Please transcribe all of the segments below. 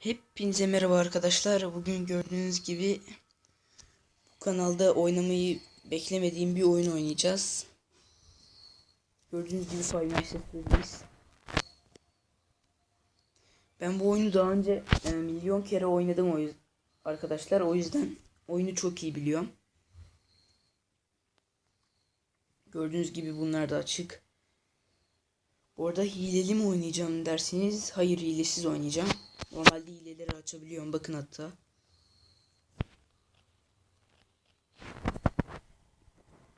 Hepinize merhaba arkadaşlar. Bugün gördüğünüz gibi bu kanalda oynamayı beklemediğim bir oyun oynayacağız. Gördüğünüz gibi Five. Ben bu oyunu daha önce e, milyon kere oynadım o yüz- arkadaşlar. O yüzden oyunu çok iyi biliyorum. Gördüğünüz gibi bunlar da açık. Bu arada hileli mi oynayacağım derseniz hayır hilesiz oynayacağım. Normalde hileleri açabiliyorum bakın hatta.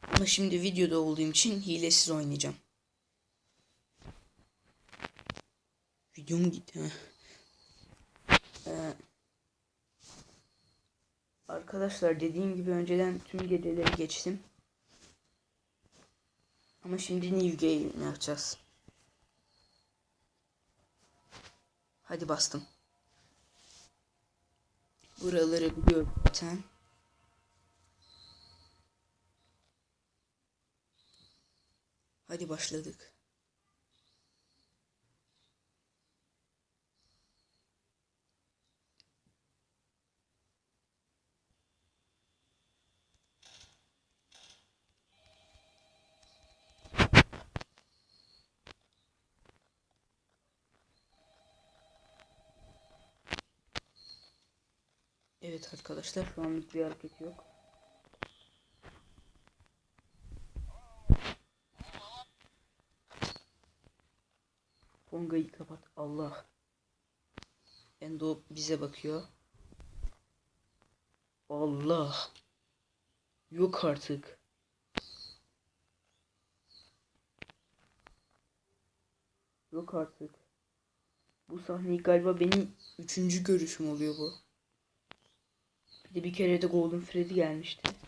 Ama şimdi videoda olduğum için hilesiz oynayacağım. Videom gitti. Ee, arkadaşlar dediğim gibi önceden tüm geceleri geçtim. Ama şimdi new game yapacağız. Hadi bastım. Buraları biliyorum. Hadi başladık. Evet arkadaşlar şu anlık bir hareket yok. Konga'yı kapat. Allah. Endo bize bakıyor. Allah. Yok artık. Yok artık. Bu sahneyi galiba benim üçüncü görüşüm oluyor bu. Bir de bir kere de Golden Freddy gelmişti.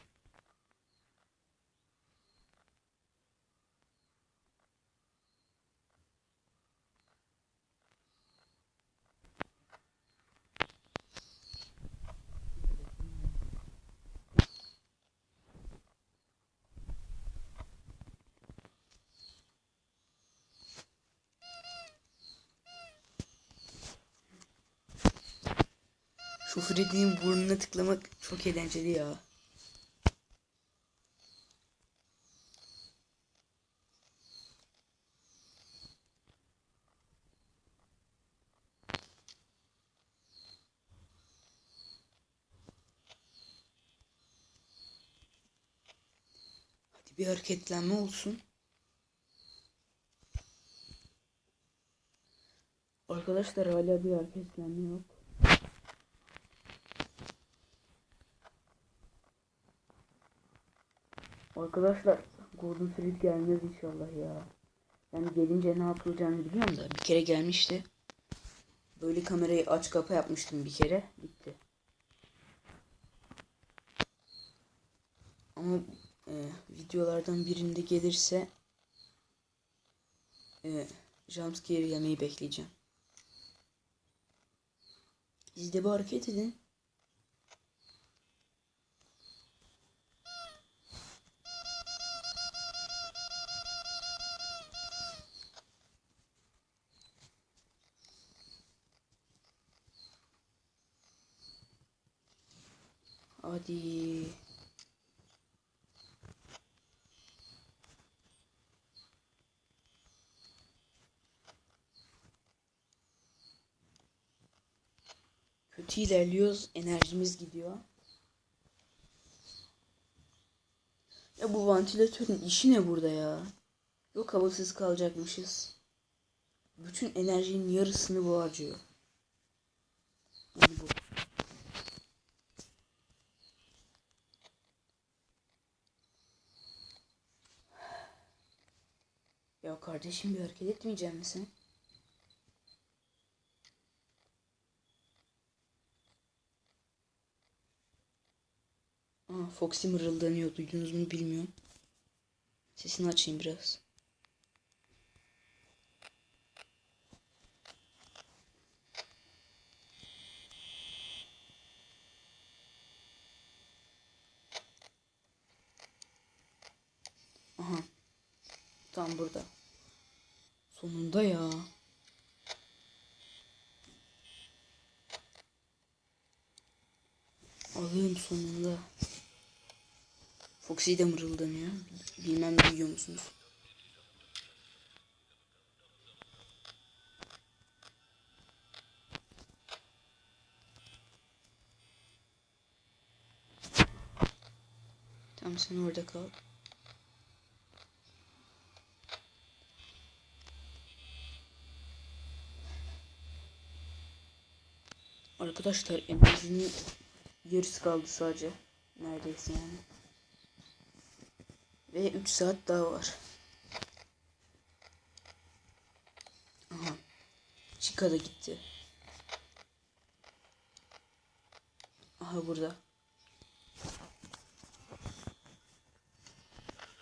Şu Freddy'nin burnuna tıklamak çok eğlenceli ya. Hadi bir hareketlenme olsun. Arkadaşlar hala bir hareketlenme yok. Arkadaşlar Golden Freddy gelmez inşallah ya. Yani gelince ne yapılacağını biliyorum da bir kere gelmişti. Böyle kamerayı aç kapa yapmıştım bir kere. Bitti. Ama e, videolardan birinde gelirse e, jumpscare yemeyi bekleyeceğim. Siz de bu hareket edin. Hadi. Kötü ilerliyoruz. Enerjimiz gidiyor. Ya bu vantilatörün işi ne burada ya? Yok havasız kalacakmışız. Bütün enerjinin yarısını bu harcıyor. Yani bu. Ya kardeşim bir hareket etmeyecek misin? Aa, Foxy mırıldanıyor. Duydunuz mu bilmiyorum. Sesini açayım biraz. Aha. Tam burada. Sonunda ya. Allah'ım sonunda. Foxy de mırıldanıyor. Bilmem duyuyor musunuz? Tamam sen orada kal. Arkadaşlar enerjinin yarısı kaldı sadece. Neredeyse yani. Ve 3 saat daha var. Aha. Chica da gitti. Aha burada.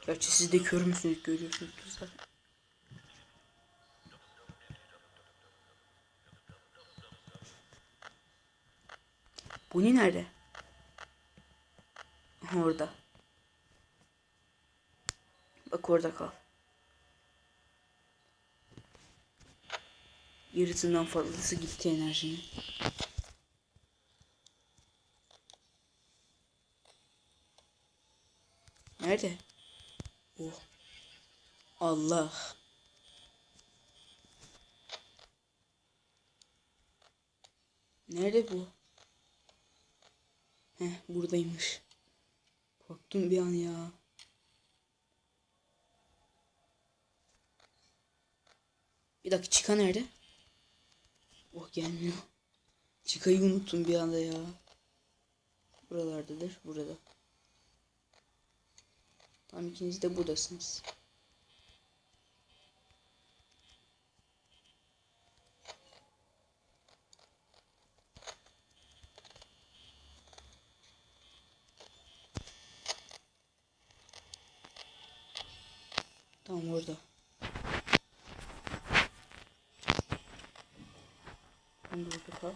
Gerçi siz de kör müsünüz görüyorsunuz zaten. Bonnie nerede? Orada. Bak orada kal. Yarısından fazlası gitti enerjinin. Nerede? Oh. Allah. Nerede bu? Heh buradaymış. Korktum bir an ya. Bir dakika Chica nerede? Oh gelmiyor. Chica'yı unuttum bir anda ya. Buralardadır. Burada. Tam ikiniz de buradasınız. Tamam orada. Şimdi burada kal.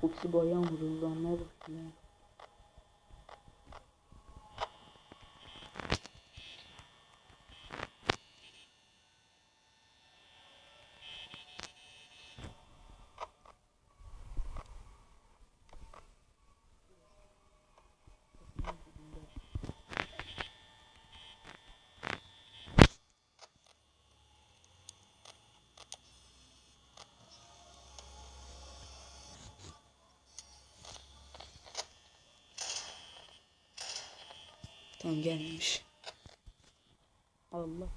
Foxy bayağı mırıldanmaya başladı. ya. Tamam gelmemiş. Allah.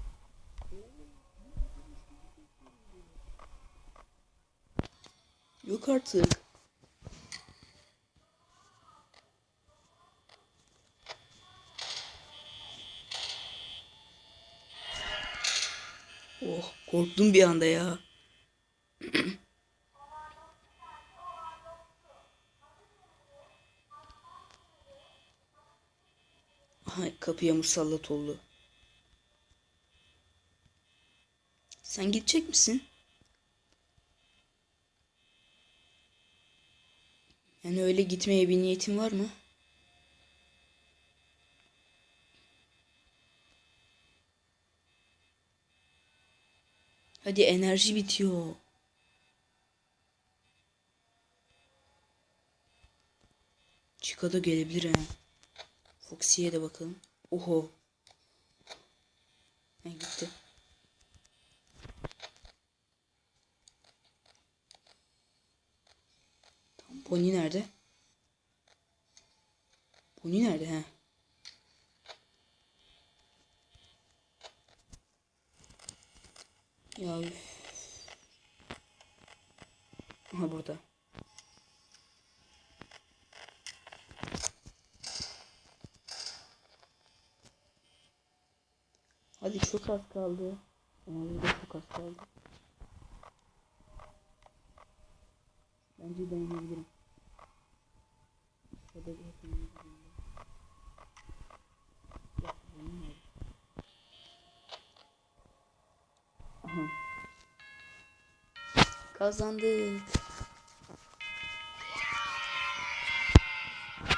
Yok artık. Oh korktum bir anda ya. Aha, kapıya musallat oldu. Sen gidecek misin? Yani öyle gitmeye bir niyetin var mı? Hadi enerji bitiyor. Chica da gelebilir ha. Foxy'ye de bakalım. Oho. Ha gitti. Bonnie nerede? Bonnie nerede ha? Ya üf. Aha burada. Hadi çok az kaldı. Enerji de çok az kaldı. Bence dayanabilirim. Ya da? Aha. Kazandık.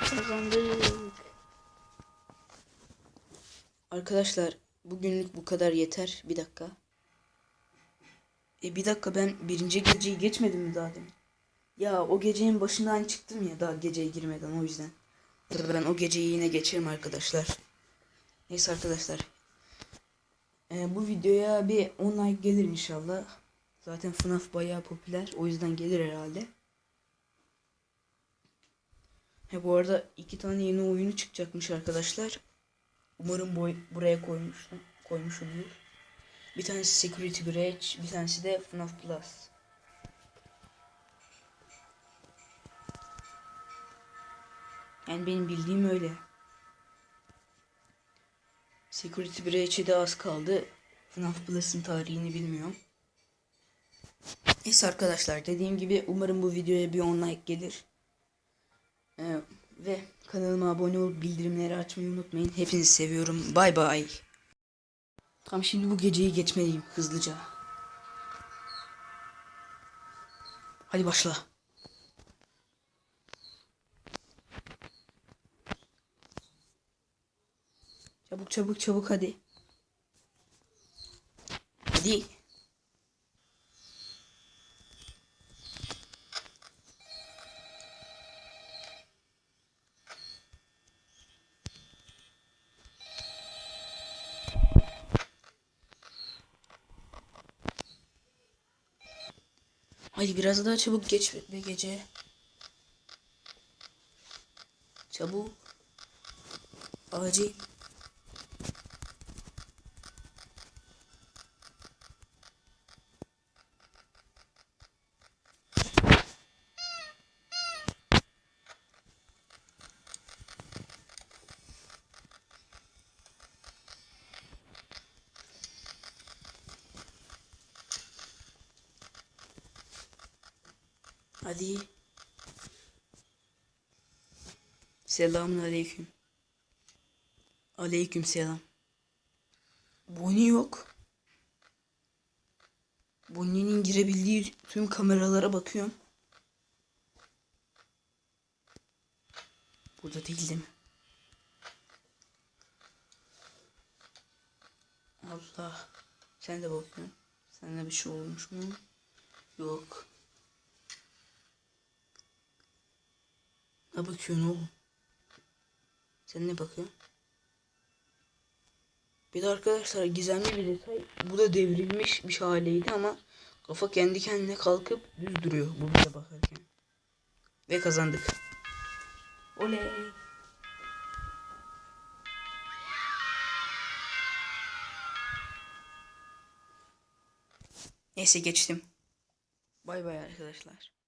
Kazandık. Arkadaşlar bugünlük bu kadar yeter. Bir dakika. E bir dakika ben birinci geceyi geçmedim mi daha demin? Ya o gecenin başından çıktım ya daha geceye girmeden o yüzden. Ben o geceyi yine geçerim arkadaşlar. Neyse arkadaşlar. E, bu videoya bir 10 like gelir inşallah. Zaten FNAF bayağı popüler. O yüzden gelir herhalde. He bu arada iki tane yeni oyunu çıkacakmış arkadaşlar. Umarım boy buraya koymuştum. Koymuşumdur. Bir tanesi Security Breach, bir tanesi de FNAF Plus. Yani benim bildiğim öyle. Security Breach'e de az kaldı. FNAF Plus'ın tarihini bilmiyorum. Neyse arkadaşlar dediğim gibi umarım bu videoya bir 10 like gelir. Ee, ve kanalıma abone olup bildirimleri açmayı unutmayın. Hepinizi seviyorum. Bay bay. Tamam şimdi bu geceyi geçmeliyim hızlıca. Hadi başla. Çabuk çabuk çabuk hadi. Hadi. Hadi biraz daha çabuk geç be gece. Çabuk. Acil. Hadi. Selamun aleyküm. Aleyküm selam. Bonnie yok. Bonnie'nin girebildiği tüm kameralara bakıyorum. Burada değil değil mi? Allah. Sen de bakıyorsun. Sende bir şey olmuş mu? Yok. Ne bakıyorsun oğlum? Sen ne bakıyorsun? Bir de arkadaşlar gizemli bir detay. Bu da devrilmiş bir haleydi ama kafa kendi kendine kalkıp düz duruyor bu bize bakarken. Ve kazandık. Oley. Neyse geçtim. Bay bay arkadaşlar.